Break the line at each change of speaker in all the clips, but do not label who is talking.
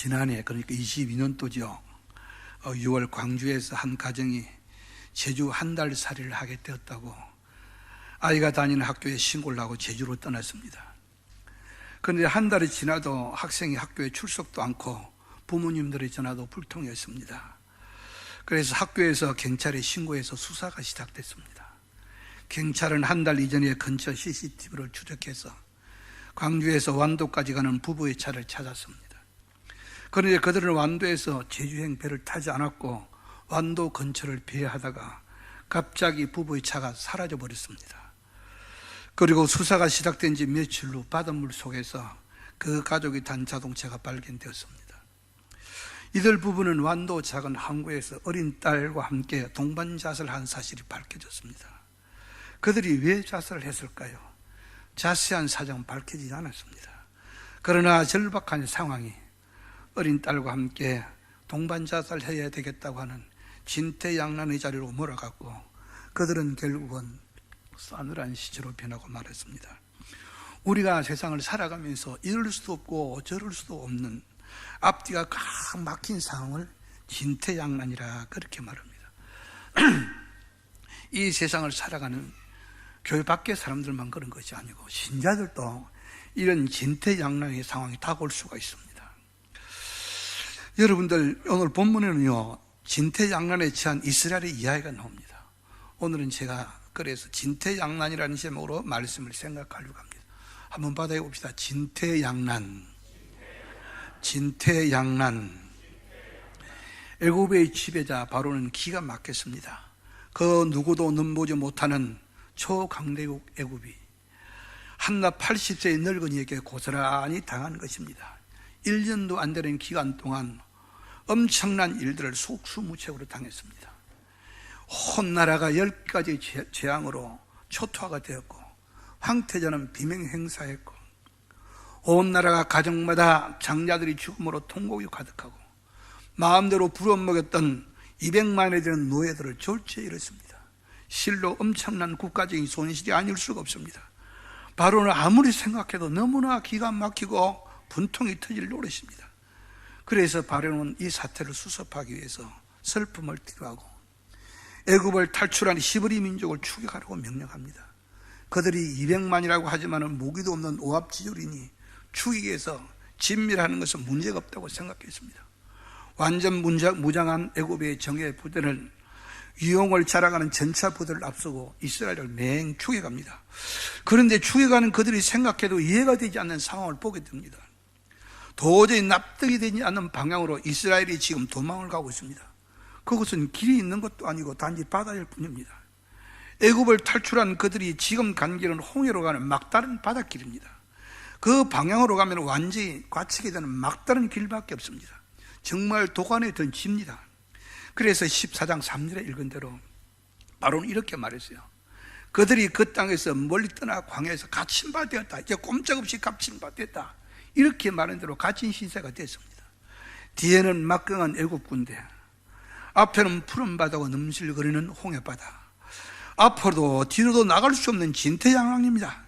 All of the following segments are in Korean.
지난해 그러니까 22년도죠. 6월 광주에서 한 가정이 제주 한 달 살이를 하게 되었다고 아이가 다니는 학교에 신고를 하고 제주로 떠났습니다. 그런데 한 달이 지나도 학생이 학교에 출석도 않고 부모님들의 전화도 불통했습니다. 그래서 학교에서 경찰에 신고해서 수사가 시작됐습니다. 경찰은 한 달 이전에 근처 CCTV를 추적해서 광주에서 완도까지 가는 부부의 차를 찾았습니다. 그런데 그들은 완도에서 제주행 배를 타지 않았고 완도 근처를 비하하다가 갑자기 부부의 차가 사라져 버렸습니다. 그리고 수사가 시작된 지 며칠 후 바닷물 속에서 그 가족이 탄 자동차가 발견되었습니다. 이들 부부는 완도 작은 항구에서 어린 딸과 함께 동반 자살한 사실이 밝혀졌습니다. 그들이 왜 자살을 했을까요? 자세한 사정은 밝혀지지 않았습니다. 그러나 절박한 상황이 어린 딸과 함께 동반 자살해야 되겠다고 하는 진퇴양난의 자리로 몰아갔고 그들은 결국은 싸늘한 시체로 변하고 말했습니다. 우리가 세상을 살아가면서 이럴 수도 없고 저럴 수도 없는 앞뒤가 꽉 막힌 상황을 진퇴양난이라 그렇게 말합니다. 이 세상을 살아가는 교회 밖의 사람들만 그런 것이 아니고 신자들도 이런 진퇴양난의 상황이 다가올 수가 있습니다. 여러분들 오늘 본문에는요 진퇴양난에 처한 이스라엘의 이야기가 나옵니다. 오늘은 제가 그래서 진퇴양난이라는 제목으로 말씀을 생각하려고 합니다. 한번 받아해 봅시다. 진퇴양난. 진퇴양난. 애굽의 지배자 바로는 기가 막혔습니다. 그 누구도 눈보지 못하는 초강대국 애굽이 한낱 80세의 늙은이에게 고스란히 당한 것입니다. 1년도 안 되는 기간 동안 엄청난 일들을 속수무책으로 당했습니다. 온 나라가 열 가지 재앙으로 초토화가 되었고 황태자는 비명 행사했고 온 나라가 가정마다 장자들이 죽음으로 통곡이 가득하고 마음대로 부려먹였던 200만에 되는 노예들을 졸지에 잃었습니다. 실로 엄청난 국가적인 손실이 아닐 수가 없습니다. 바로는 아무리 생각해도 너무나 기가 막히고 분통이 터질 노릇입니다. 그래서 바로는 이 사태를 수습하기 위해서 슬픔을 필요하고 애굽을 탈출한 히브리 민족을 추격하라고 명령합니다. 그들이 200만이라고 하지만 무기도 없는 오합지졸이니 추격해서 진밀하는 것은 문제가 없다고 생각했습니다. 완전 무장한 애굽의 정예 부대는 유용을 자랑하는 전차 부대를 앞서고 이스라엘을 맹 추격합니다. 그런데 추격하는 그들이 생각해도 이해가 되지 않는 상황을 보게 됩니다. 도저히 납득이 되지 않는 방향으로 이스라엘이 지금 도망을 가고 있습니다. 그것은 길이 있는 것도 아니고 단지 바다일 뿐입니다. 애굽을 탈출한 그들이 지금 간 길은 홍해로 가는 막다른 바닷길입니다. 그 방향으로 가면 완전히 갇히게 되는 막다른 길밖에 없습니다. 정말 도관에 든 집니다. 그래서 14장 3절에 읽은 대로 바로는 이렇게 말했어요. 그들이 그 땅에서 멀리 떠나 광야에서 갇힌 바 되었다. 이제 꼼짝없이 갇힌 바 됐다. 이렇게 말한 대로 갇힌 신세가 됐습니다. 뒤에는 막강한 애굽 군대, 앞에는 푸른 바다와 넘실거리는 홍해바다, 앞으로도 뒤로도 나갈 수 없는 진퇴양황입니다.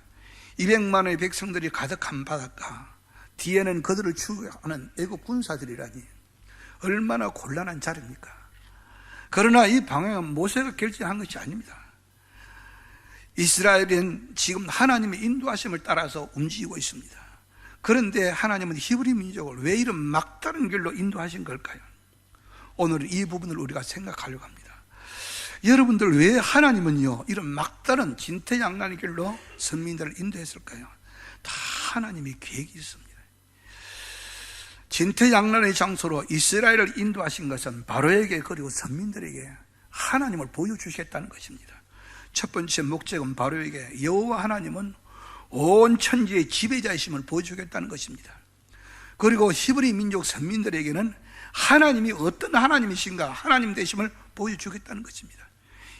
200만의 백성들이 가득한 바닷가, 뒤에는 그들을 추구하는 애굽 군사들이라니 얼마나 곤란한 자리입니까? 그러나 이 방향은 모세가 결정한 것이 아닙니다. 이스라엘은 지금 하나님의 인도하심을 따라서 움직이고 있습니다. 그런데 하나님은 히브리 민족을 왜 이런 막다른 길로 인도하신 걸까요? 오늘 이 부분을 우리가 생각하려고 합니다. 여러분들 왜 하나님은요 이런 막다른 진퇴양난의 길로 선민들을 인도했을까요? 다 하나님의 계획이 있습니다. 진퇴양난의 장소로 이스라엘을 인도하신 것은 바로에게 그리고 선민들에게 하나님을 보여주시겠다는 것입니다. 첫 번째 목적은 바로에게 여호와 하나님은 온 천지의 지배자이심을 보여주겠다는 것입니다. 그리고 히브리 민족 선민들에게는 하나님이 어떤 하나님이신가 하나님 되심을 보여주겠다는 것입니다.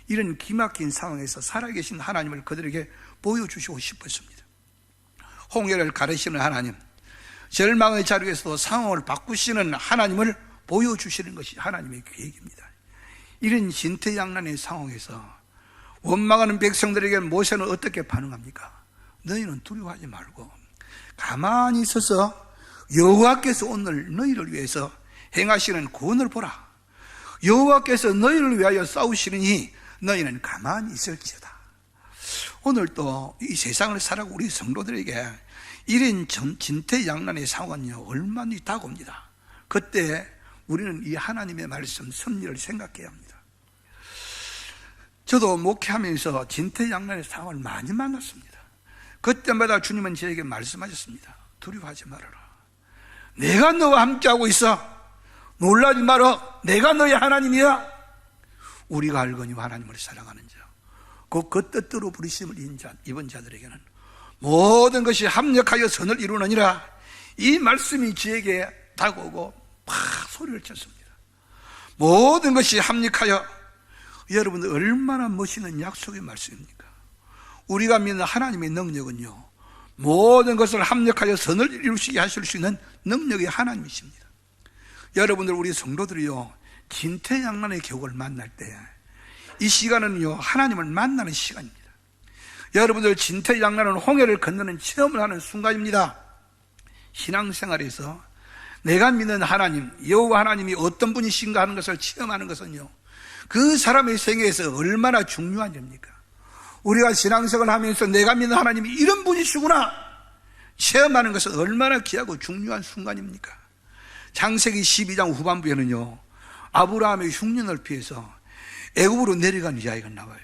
이런 기막힌 상황에서 살아계신 하나님을 그들에게 보여주시고 싶었습니다. 홍해를 가르시는 하나님, 절망의 자리에서도 상황을 바꾸시는 하나님을 보여주시는 것이 하나님의 계획입니다. 이런 진퇴양난의 상황에서 원망하는 백성들에게 모세는 어떻게 반응합니까? 너희는 두려워하지 말고 가만히 있어서 여호와께서 오늘 너희를 위해서 행하시는 구원을 보라. 여호와께서 너희를 위하여 싸우시느니 너희는 가만히 있을지어다. 오늘 또 이 세상을 살아가고 우리 성도들에게 이런 전- 진퇴양난의 상황은요 얼마나 다가옵니다. 그때 우리는 이 하나님의 말씀 섭리를 생각해야 합니다. 저도 목회하면서 진퇴양난의 상황을 많이 만났습니다. 그때마다 주님은 저에게 말씀하셨습니다. 두려워하지 말아라. 내가 너와 함께하고 있어. 놀라지 말어. 내가 너의 하나님이야. 우리가 알거니 하나님을 사랑하는 자. 그, 그 뜻대로 부르심을 입은, 자들에게는 모든 것이 합력하여 선을 이루느니라. 이 말씀이 저에게 다가오고 팍 소리를 쳤습니다. 모든 것이 합력하여 여러분들 얼마나 멋있는 약속의 말씀입니까? 우리가 믿는 하나님의 능력은요, 모든 것을 합력하여 선을 이루시게 하실 수 있는 능력의 하나님이십니다. 여러분들, 우리 성도들이요, 진퇴양난의 격을 만날 때, 이 시간은요, 하나님을 만나는 시간입니다. 여러분들, 진퇴양난은 홍해를 건너는 체험을 하는 순간입니다. 신앙생활에서 내가 믿는 하나님, 여호와 하나님이 어떤 분이신가 하는 것을 체험하는 것은요, 그 사람의 생애에서 얼마나 중요한 일입니까? 우리가 신앙생활 하면서 내가 믿는 하나님이 이런 분이시구나. 체험하는 것은 얼마나 귀하고 중요한 순간입니까? 창세기 12장 후반부에는요 아브라함의 흉년을 피해서 애굽으로 내려간 이야기가 나와요.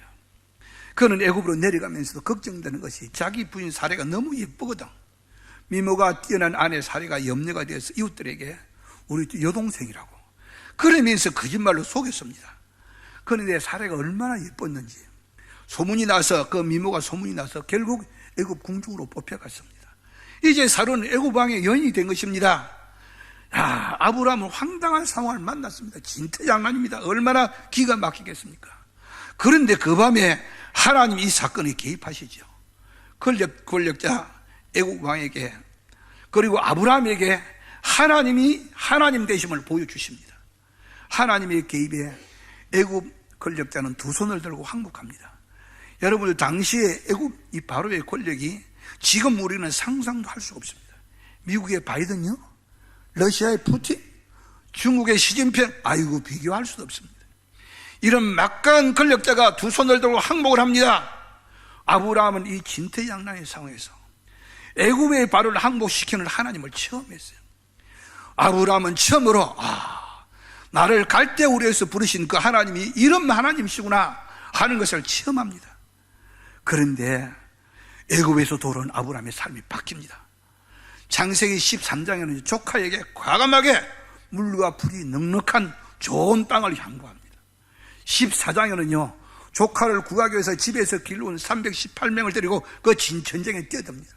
그는 애굽으로 내려가면서도 걱정되는 것이 자기 부인 사례가 너무 예쁘거든. 미모가 뛰어난 아내 사례가 염려가 되어서 이웃들에게 우리 여동생이라고 그러면서 거짓말로 속였습니다. 그런데 사례가 얼마나 예뻤는지 소문이 나서 그 미모가 소문이 나서 결국 애굽 궁중으로 뽑혀갔습니다. 이제 사로는 애굽 왕의 연인이 된 것입니다. 아, 아브라함은 황당한 상황을 만났습니다. 진퇴양난입니다. 얼마나 기가 막히겠습니까? 그런데 그 밤에 하나님 이 사건에 개입하시죠. 권력, 권력자 애굽 왕에게 그리고 아브라함에게 하나님이 하나님 되심을 보여주십니다. 하나님의 개입에 애굽 권력자는 두 손을 들고 항복합니다. 여러분들 당시에 애굽 이 바로의 권력이 지금 우리는 상상도 할 수가 없습니다. 미국의 바이든요, 러시아의 푸틴, 중국의 시진핑, 아이고 비교할 수도 없습니다. 이런 막강한 권력자가 두 손을 들고 항복을 합니다. 아브라함은 이 진퇴양난의 상황에서 애굽의 바로를 항복시키는 하나님을 처음 했어요. 아브라함은 처음으로 아, 나를 갈대우리에서 부르신 그 하나님이 이런 하나님이시구나 하는 것을 체험합니다. 그런데 애굽에서 돌아온 아브라함의 삶이 바뀝니다. 창세기 13장에는 조카에게 과감하게 물과 불이 넉넉한 좋은 땅을 향구합니다. 14장에는요, 조카를 구하기 위해서 집에서 길러온 318명을 데리고 그 진천쟁에 뛰어듭니다.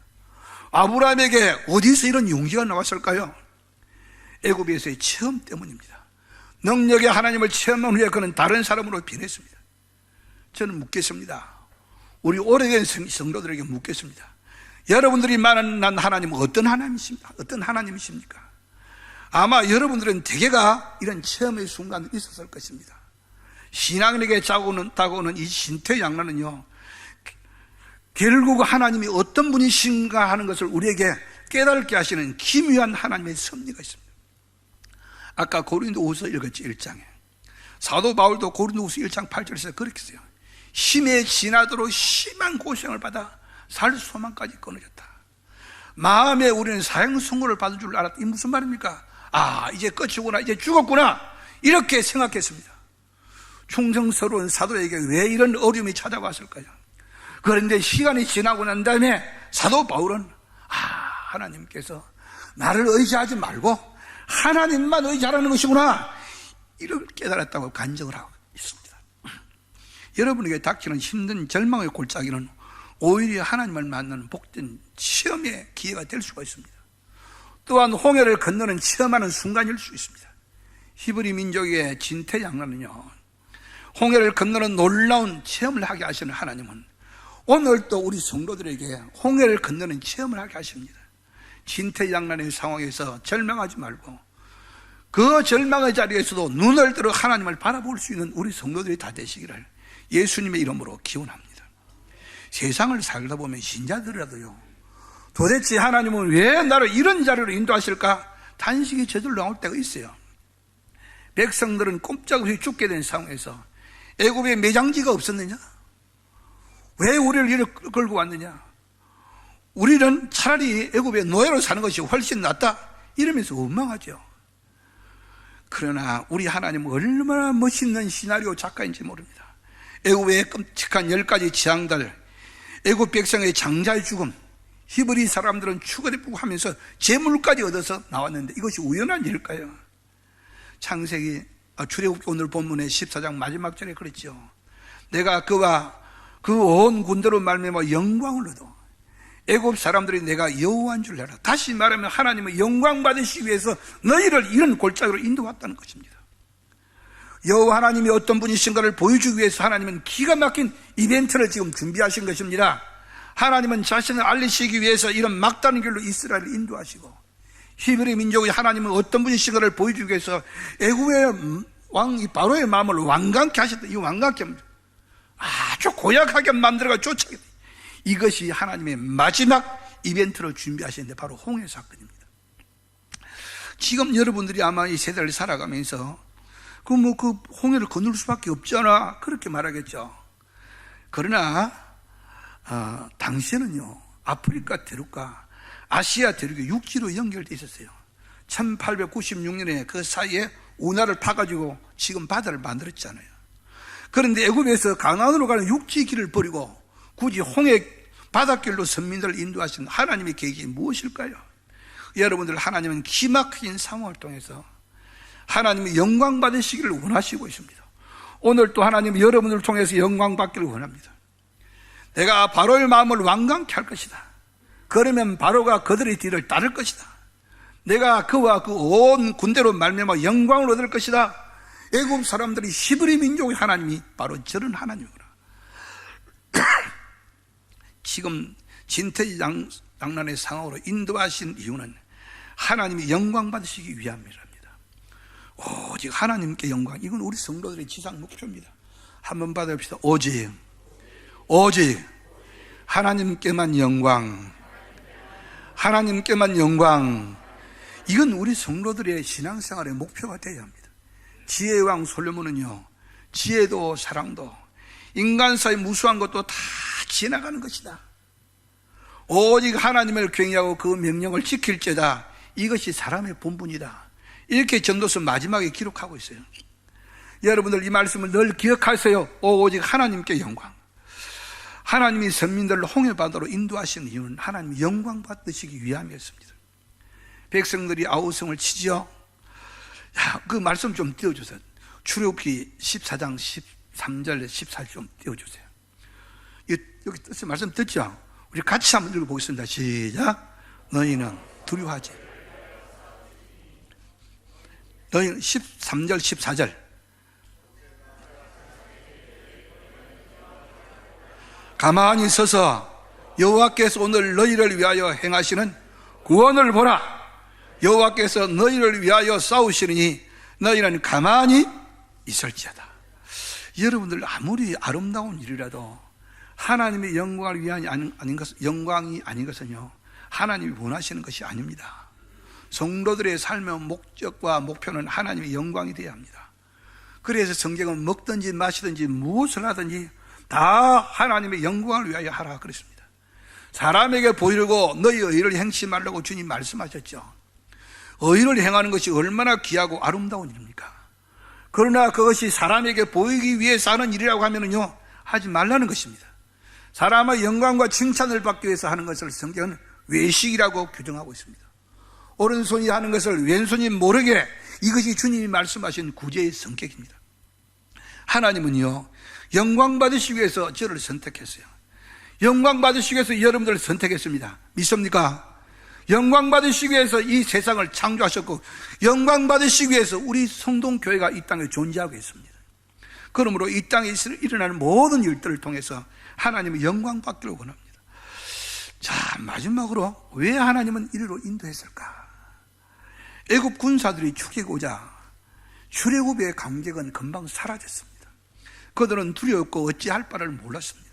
아브라함에게 어디서 이런 용기가 나왔을까요? 애굽에서의 체험 때문입니다. 능력의 하나님을 체험한 후에 그는 다른 사람으로 변했습니다. 저는 묻겠습니다. 우리 오래된 성- 성도들에게 묻겠습니다. 여러분들이 만난 하나님은 어떤 하나님이십니까? 어떤 하나님이십니까? 아마 여러분들은 대개가 이런 체험의 순간이 있었을 것입니다. 신앙에게 다가오는, 다가오는 이 신퇴양난은요, 결국 하나님이 어떤 분이신가 하는 것을 우리에게 깨닫게 하시는 기묘한 하나님의 섭리가 있습니다. 아까 고린도후서 읽었지 1장에 사도 바울도 고린도후서 1장 8절에서 그렇게 써요. 힘에 지나도록 심한 고생을 받아 살 소망까지 끊어졌다. 마음에 우리는 사형 선고를 받을 줄 알았다. 이 무슨 말입니까? 아, 이제 끝이구나. 이제 죽었구나. 이렇게 생각했습니다. 충성스러운 사도에게 왜 이런 어려움이 찾아왔을까요? 그런데 시간이 지나고 난 다음에 사도 바울은 아, 하나님께서 나를 의지하지 말고 하나님만 의지하라는 것이구나. 이를 깨달았다고 간증을 하고. 여러분에게 닥치는 힘든 절망의 골짜기는 오히려 하나님을 만나는 복된 체험의 기회가 될 수가 있습니다. 또한 홍해를 건너는 체험하는 순간일 수 있습니다. 히브리 민족의 진퇴양난은요, 홍해를 건너는 놀라운 체험을 하게 하시는 하나님은 오늘 또 우리 성도들에게 홍해를 건너는 체험을 하게 하십니다. 진퇴양난의 상황에서 절망하지 말고 그 절망의 자리에서도 눈을 들어 하나님을 바라볼 수 있는 우리 성도들이 다 되시기를 예수님의 이름으로 기원합니다. 세상을 살다 보면 신자들이라도요, 도대체 하나님은 왜 나를 이런 자리로 인도하실까? 단식이 저절로 나올 때가 있어요. 백성들은 꼼짝없이 죽게 된 상황에서 애굽에 매장지가 없었느냐? 왜 우리를 이렇게 끌고 왔느냐? 우리는 차라리 애굽의 노예로 사는 것이 훨씬 낫다. 이러면서 원망하죠. 그러나 우리 하나님은 얼마나 멋있는 시나리오 작가인지 모릅니다. 애굽의 끔찍한 열 가지 지향들, 애굽 백성의 장자의 죽음, 히브리 사람들은 추가되고 하면서 재물까지 얻어서 나왔는데 이것이 우연한 일일까요? 창세기 아, 출애굽기 오늘 본문의 14장 마지막 절에 그랬죠. 내가 그와 그 온 군대로 말미암아 영광을 얻어 애굽 사람들이 내가 여호와인 줄 알아. 다시 말하면 하나님은 영광 받으시기 위해서 너희를 이런 골짜기로 인도했다는 것입니다. 여호와 하나님이 어떤 분이신가를 보여주기 위해서 하나님은 기가 막힌 이벤트를 지금 준비하신 것입니다. 하나님은 자신을 알리시기 위해서 이런 막다른 길로 이스라엘을 인도하시고 히브리 민족이 하나님은 어떤 분이신가를 보여주기 위해서 애굽의 왕 바로의 마음을 완강케 하셨다. 이 완강케 아주 고약하게 만들어가 쫓아겠다. 이것이 하나님의 마지막 이벤트를 준비하시는데 바로 홍해 사건입니다. 지금 여러분들이 아마 이 세대를 살아가면서 그뭐그 홍해를 건널 수밖에 없잖아 그렇게 말하겠죠. 그러나 어, 당시에는요 아프리카 대륙과 아시아 대륙이 육지로 연결돼 있었어요. 1896년에 그 사이에 운하를 파가지고 지금 바다를 만들었잖아요. 그런데 애굽에서 가나안으로 가는 육지 길을 버리고 굳이 홍해 바닷길로 선민들을 인도하신 하나님의 계획이 무엇일까요? 여러분들 하나님은 기막힌 상황을 통해서 하나님의 영광 받으시기를 원하시고 있습니다. 오늘 또 하나님은 여러분을 통해서 영광 받기를 원합니다. 내가 바로의 마음을 완강케 할 것이다. 그러면 바로가 그들의 뒤를 따를 것이다. 내가 그와 그 온 군대로 말미암아 영광을 얻을 것이다. 애굽 사람들이 히브리 민족의 하나님이 바로 저런 하나님이구나. 지금 진퇴양난의 상황으로 인도하신 이유는 하나님이 영광 받으시기 위함이랍니다. 오직 하나님께 영광. 이건 우리 성도들의 지상 목표입니다. 한번 받아봅시다. 오직, 오직 하나님께만 영광. 하나님께만 영광. 이건 우리 성도들의 신앙생활의 목표가 되어야 합니다. 지혜의 왕 솔로몬은요, 지혜도 사랑도 인간사의 무수한 것도 다 지나가는 것이다. 오직 하나님을 경외하고 그 명령을 지킬죄다. 이것이 사람의 본분이다. 이렇게 전도서 마지막에 기록하고 있어요. 여러분들 이 말씀을 늘 기억하세요. 오직 하나님께 영광. 하나님이 선민들을 홍해바다로 인도하신 이유는 하나님 영광 받으시기 위함이었습니다. 백성들이 아우성을 치지요. 야, 그 말씀 좀 띄워주세요. 출애굽기 14장 13절 14절 좀 띄워주세요. 여기 뜻의 말씀 듣죠? 우리 같이 한번 읽어보겠습니다. 시작. 너희는 두려워하지. 너희는 13절, 14절. 가만히 서서 여호와께서 오늘 너희를 위하여 행하시는 구원을 보라. 여호와께서 너희를 위하여 싸우시느니 너희는 가만히 있을지어다. 여러분들 아무리 아름다운 일이라도 하나님의 영광을 위한 아닌 것, 영광이 아닌 것은요, 하나님이 원하시는 것이 아닙니다. 성도들의 삶의 목적과 목표는 하나님의 영광이 되어야 합니다. 그래서 성경은 먹든지 마시든지 무엇을 하든지 다 하나님의 영광을 위하여 하라 그랬습니다. 사람에게 보이려고 너희 의를 행치 말라고 주님 말씀하셨죠. 의를 행하는 것이 얼마나 귀하고 아름다운 일입니까? 그러나 그것이 사람에게 보이기 위해서 하는 일이라고 하면요, 하지 말라는 것입니다. 사람의 영광과 칭찬을 받기 위해서 하는 것을 성경은 외식이라고 규정하고 있습니다. 오른손이 하는 것을 왼손이 모르게 이것이 주님이 말씀하신 구제의 성격입니다. 하나님은요, 영광 받으시기 위해서 저를 선택했어요. 영광 받으시기 위해서 여러분들을 선택했습니다. 믿습니까? 영광 받으시기 위해서 이 세상을 창조하셨고, 영광 받으시기 위해서 우리 성동교회가 이 땅에 존재하고 있습니다. 그러므로 이 땅에 일어나는 모든 일들을 통해서 하나님의 영광 받기를 원합니다. 자, 마지막으로 왜 하나님은 이리로 인도했을까? 애굽 군사들이 죽이고자 출애굽의 감격은 금방 사라졌습니다. 그들은 두려웠고 어찌할 바를 몰랐습니다.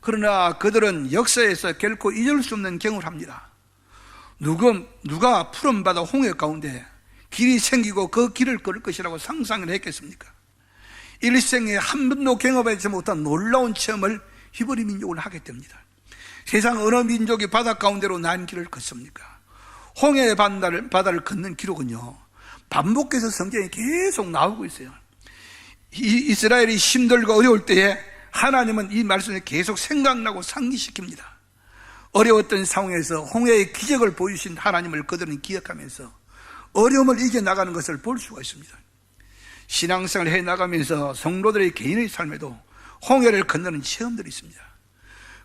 그러나 그들은 역사에서 결코 잊을 수 없는 경험을 합니다. 누가, 누가 푸른 바다 홍해 가운데 길이 생기고 그 길을 걸을 것이라고 상상을 했겠습니까? 일생에 한 번도 경험하지 못한 놀라운 체험을 히브리 민족을 하게 됩니다. 세상 어느 민족이 바다 가운데로 난 길을 걷습니까? 홍해의 바다를, 바다를 걷는 기록은요, 반복해서 성경에 계속 나오고 있어요. 이, 이스라엘이 힘들고 어려울 때에 하나님은 이 말씀을 계속 생각나고 상기시킵니다. 어려웠던 상황에서 홍해의 기적을 보여주신 하나님을 그들은 기억하면서 어려움을 이겨나가는 것을 볼 수가 있습니다. 신앙생활을 해 나가면서 성도들의 개인의 삶에도 홍해를 건너는 체험들이 있습니다.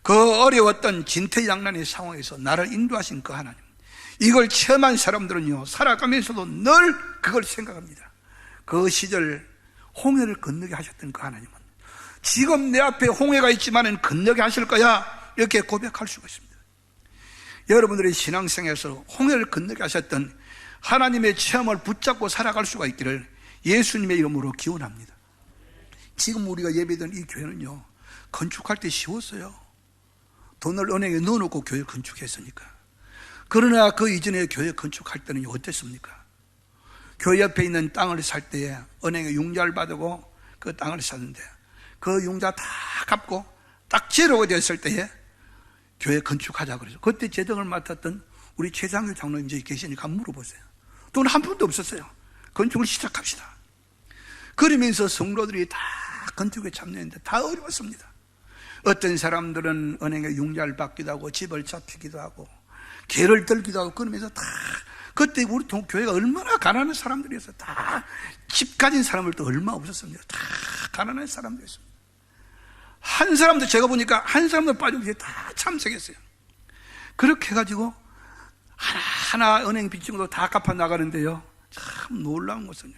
그 어려웠던 진퇴양난의 상황에서 나를 인도하신 그 하나님. 이걸 체험한 사람들은요, 살아가면서도 늘 그걸 생각합니다. 그 시절 홍해를 건너게 하셨던 그 하나님은 지금 내 앞에 홍해가 있지만은 건너게 하실 거야. 이렇게 고백할 수가 있습니다. 여러분들의 신앙생에서 홍해를 건너게 하셨던 하나님의 체험을 붙잡고 살아갈 수가 있기를 예수님의 이름으로 기원합니다. 지금 우리가 예배드린 이 교회는요, 건축할 때 쉬웠어요. 돈을 은행에 넣어놓고 교회 건축했으니까. 그러나 그 이전에 교회 건축할 때는 어땠습니까? 교회 옆에 있는 땅을 살 때에 은행에 융자를 받고 그 땅을 샀는데 그 융자 다 갚고 딱 제로가 됐을 때에 교회 건축하자 그래서 그때 재정을 맡았던 우리 최상규 장로님 이제 계시니까 물어보세요. 돈 한 푼도 없었어요. 건축을 시작합시다. 그러면서 성도들이 다 건축에 참여했는데 다 어려웠습니다. 어떤 사람들은 은행에 융자를 받기도 하고 집을 잡히기도 하고 개를 들기도 하고 그러면서 다 그때 우리 동, 교회가 얼마나 가난한 사람들이었어요. 다집 가진 사람들도 얼마 없었습니다. 다 가난한 사람들이었습니다. 한 사람도 제가 보니까 한 사람도 빠지고 다 참석했어요. 그렇게 해가지고 하나하나 은행 빚증도 다 갚아 나가는데요. 참 놀라운 것은요.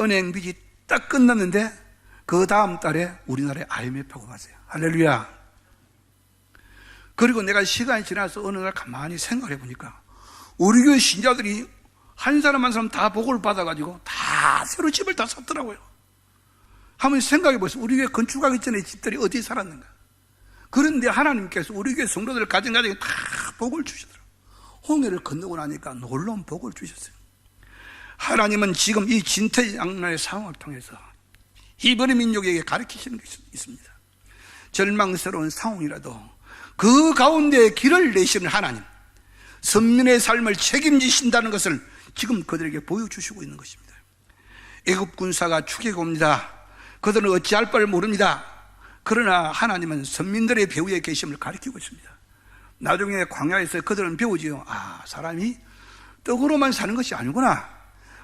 은행 빚이 딱 끝났는데 그 다음 달에 우리나라에 IMF하고 왔어요. 할렐루야. 그리고 내가 시간이 지나서 어느 날 가만히 생각해 보니까 우리 교회 신자들이 한 사람 한 사람 다 복을 받아가지고 다 새로 집을 다 샀더라고요. 한번 생각해 보세요. 우리 교회 건축하기 전에 집들이 어디 살았는가? 그런데 하나님께서 우리 교회 성도들 가정 가정에 다 복을 주시더라고요. 홍해를 건너고 나니까 놀라운 복을 주셨어요. 하나님은 지금 이 진퇴양난의 상황을 통해서 히브리 민족에게 가르치시는 것이 있습니다. 절망스러운 상황이라도 그 가운데 길을 내시는 하나님, 선민의 삶을 책임지신다는 것을 지금 그들에게 보여주시고 있는 것입니다. 애굽 군사가 죽이고 옵니다. 그들은 어찌할 바를 모릅니다. 그러나 하나님은 선민들의 배후에 계심을 가리키고 있습니다. 나중에 광야에서 그들은 배우지요. 아, 사람이 떡으로만 사는 것이 아니구나.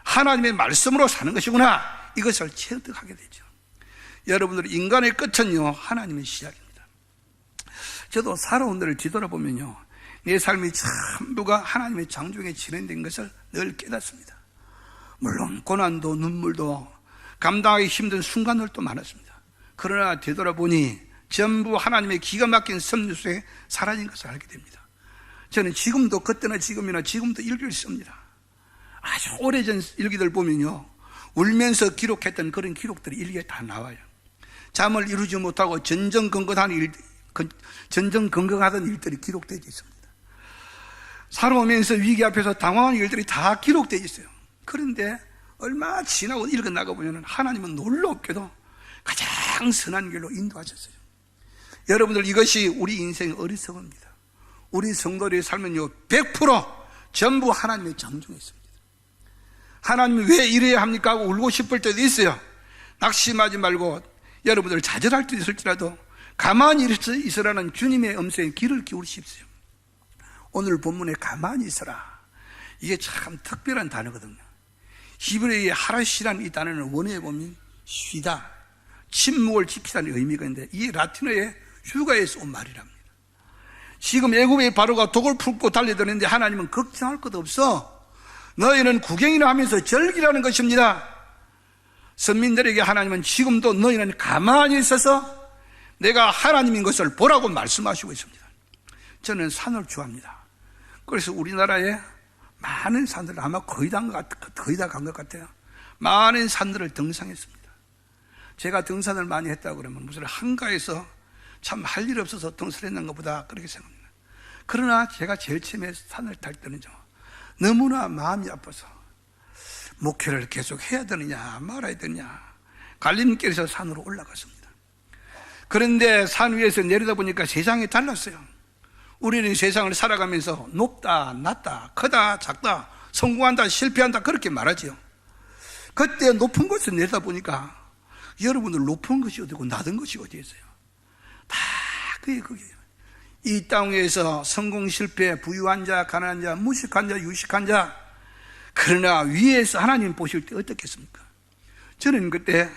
하나님의 말씀으로 사는 것이구나. 이것을 체득하게 되죠. 여러분들 인간의 끝은요, 하나님의 시작입니다. 저도 살아온 데를 뒤돌아보면요, 내 삶이 전부가 하나님의 장중에 진행된 것을 늘 깨닫습니다. 물론 고난도 눈물도 감당하기 힘든 순간들도 많았습니다. 그러나 되돌아보니 전부 하나님의 기가 막힌 섭리 속에 사라진 것을 알게 됩니다. 저는 지금도 그때나 지금이나 지금도 일기를 씁니다. 아주 오래전 일기들 보면요. 울면서 기록했던 그런 기록들이 일기에 다 나와요. 잠을 이루지 못하고 일, 전전긍긍하던 일들이 기록되어 있습니다. 살아오면서 위기 앞에서 당황한 일들이 다 기록되어 있어요. 그런데 얼마 지나고 읽어나가 보면 하나님은 놀랍게도 가장 선한 길로 인도하셨어요. 여러분들 이것이 우리 인생의 어리석음입니다. 우리 성도들의 삶은 요, 100% 전부 하나님의 장중에 있습니다. 하나님이 왜 이래야 합니까? 하고 울고 싶을 때도 있어요. 낙심하지 말고 여러분들 좌절할 때도 있을지라도 가만히 있으라는 주님의 음성에 귀를 기울이십시오. 오늘 본문에 가만히 있어라. 이게 참 특별한 단어거든요. 히브리의 하라시라는 이 단어는 원어에 보면 쉬다, 침묵을 지키다는 의미가 있는데 이 라틴어의 휴가에서 온 말이랍니다. 지금 애굽의 바로가 독을 품고 달려드는데 하나님은 걱정할 것 없어. 너희는 구경이나 하면서 절기라는 것입니다. 선민들에게 하나님은 지금도 너희는 가만히 있어서 내가 하나님인 것을 보라고 말씀하시고 있습니다. 저는 산을 좋아합니다. 그래서 우리나라에 많은 산들 아마 거의 다 거의 다 간 것 같아요. 많은 산들을 등산했습니다. 제가 등산을 많이 했다 그러면 무슨 한가에서 참 할 일 없어서 등산했는 것보다 그렇게 생각합니다. 그러나 제가 제일 처음에 산을 탈 때는요, 너무나 마음이 아파서 목회를 계속 해야 되느냐, 말아야 되느냐, 갈림길에서 산으로 올라갔습니다. 그런데 산 위에서 내려다 보니까 세상이 달랐어요. 우리는 세상을 살아가면서 높다, 낮다, 크다, 작다, 성공한다, 실패한다, 그렇게 말하지요. 그때 높은 곳에서 내려다 보니까 여러분들 높은 것이 어디고 낮은 것이 어디 있어요? 다 그게 그게요. 이 땅에서 성공, 실패, 부유한 자, 가난한 자, 무식한 자, 유식한 자, 그러나 위에서 하나님 보실 때 어떻겠습니까? 저는 그때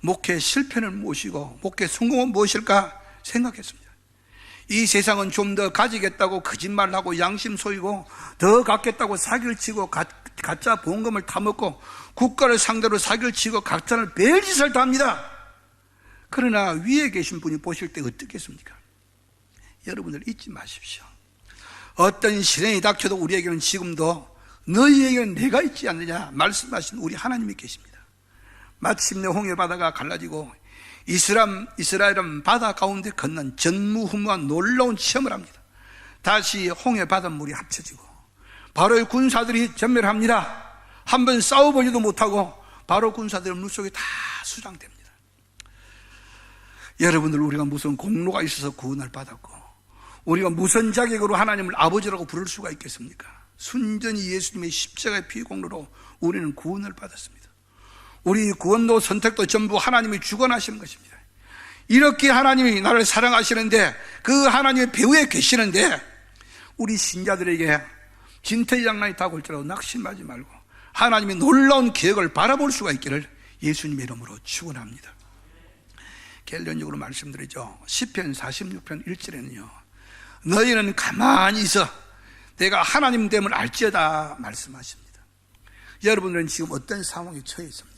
목회 실패는 무엇이고 목회 성공은 무엇일까 생각했습니다. 이 세상은 좀 더 가지겠다고 거짓말 하고 양심 소이고 더 갖겠다고 사기를 치고 가, 가짜 보험금을 타먹고 국가를 상대로 사기를 치고 각자를 별짓을 다 합니다. 그러나 위에 계신 분이 보실 때 어떻겠습니까? 여러분들 잊지 마십시오. 어떤 시련이 닥쳐도 우리에게는 지금도 너희에게는 내가 있지 않느냐 말씀하신 우리 하나님이 계십니다. 마침내 홍해 바다가 갈라지고 이스람, 이스라엘은 바다 가운데 걷는 전무후무한 놀라운 체험을 합니다. 다시 홍해 바닷물이 합쳐지고 바로의 군사들이 전멸합니다. 한 번 싸워보지도 못하고 바로 군사들은 물속에 다 수장됩니다. 여러분들 우리가 무슨 공로가 있어서 구원을 받았고 우리가 무슨 자격으로 하나님을 아버지라고 부를 수가 있겠습니까? 순전히 예수님의 십자가의 피 공로로 우리는 구원을 받았습니다. 우리 구원도 선택도 전부 하나님이 주관하시는 것입니다. 이렇게 하나님이 나를 사랑하시는데 그 하나님의 배후에 계시는데 우리 신자들에게 진퇴양난이 다올지라도 낙심하지 말고 하나님의 놀라운 계획을 바라볼 수가 있기를 예수님의 이름으로 축원합니다. 결론적으로 말씀드리죠. 10편 46편 1절에는요. 너희는 가만히 있어 내가 하나님 됨을 알지어다 말씀하십니다. 여러분들은 지금 어떤 상황에 처해 있습니까?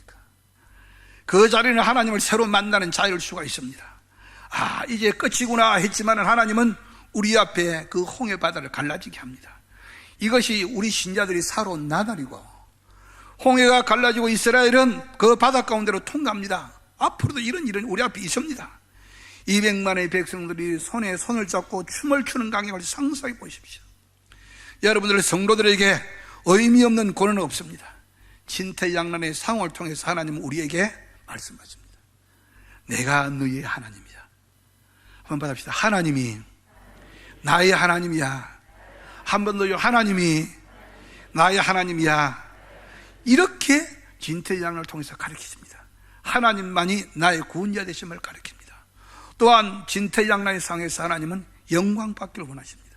그 자리는 하나님을 새로 만나는 자유일 수가 있습니다. 아, 이제 끝이구나 했지만 하나님은 우리 앞에 그 홍해 바다를 갈라지게 합니다. 이것이 우리 신자들이 살아온 나날이고, 홍해가 갈라지고 이스라엘은 그 바다 가운데로 통과합니다. 앞으로도 이런 일은 우리 앞에 있습니다. 200만의 백성들이 손에 손을 잡고 춤을 추는 광경을 상상해 보십시오. 여러분들 성도들에게 의미 없는 고는 없습니다. 진퇴양난의 상황을 통해서 하나님은 우리에게 말씀하십니다. 내가 너희의 하나님이야. 한번 받읍시다. 하나님이 나의 하나님이야. 한 번 더요. 하나님이 나의 하나님이야. 이렇게 진퇴양난을 통해서 가르치십니다. 하나님만이 나의 구원자 되심을 가르칩니다. 또한 진퇴양난의 상에서 하나님은 영광 받기를 원하십니다.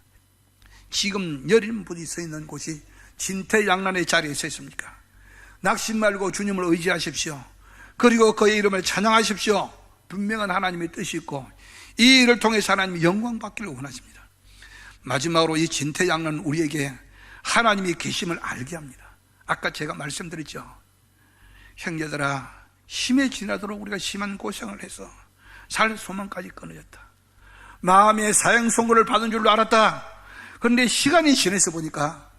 지금 여린 분이 서 있는 곳이 진퇴양난의 자리에 서 있습니까? 낙심 말고 주님을 의지하십시오. 그리고 그의 이름을 찬양하십시오. 분명한 하나님의 뜻이 있고 이 일을 통해서 하나님이 영광 받기를 원하십니다. 마지막으로 이 진퇴양난 우리에게 하나님이 계심을 알게 합니다. 아까 제가 말씀드렸죠. 형제들아 힘에 지나도록 우리가 심한 고생을 해서 살 소망까지 끊어졌다. 마음의 사형 선고를 받은 줄로 알았다. 그런데 시간이 지나서 보니까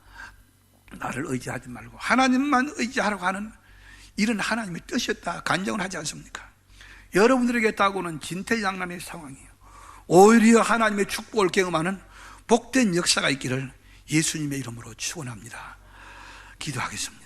나를 의지하지 말고 하나님만 의지하라고 하는 이런 하나님의 뜻이었다. 간정을 하지 않습니까? 여러분들에게 따고는 진퇴양난의 상황이에요. 오히려 하나님의 축복을 경험하는 복된 역사가 있기를 예수님의 이름으로 축원합니다. 기도하겠습니다.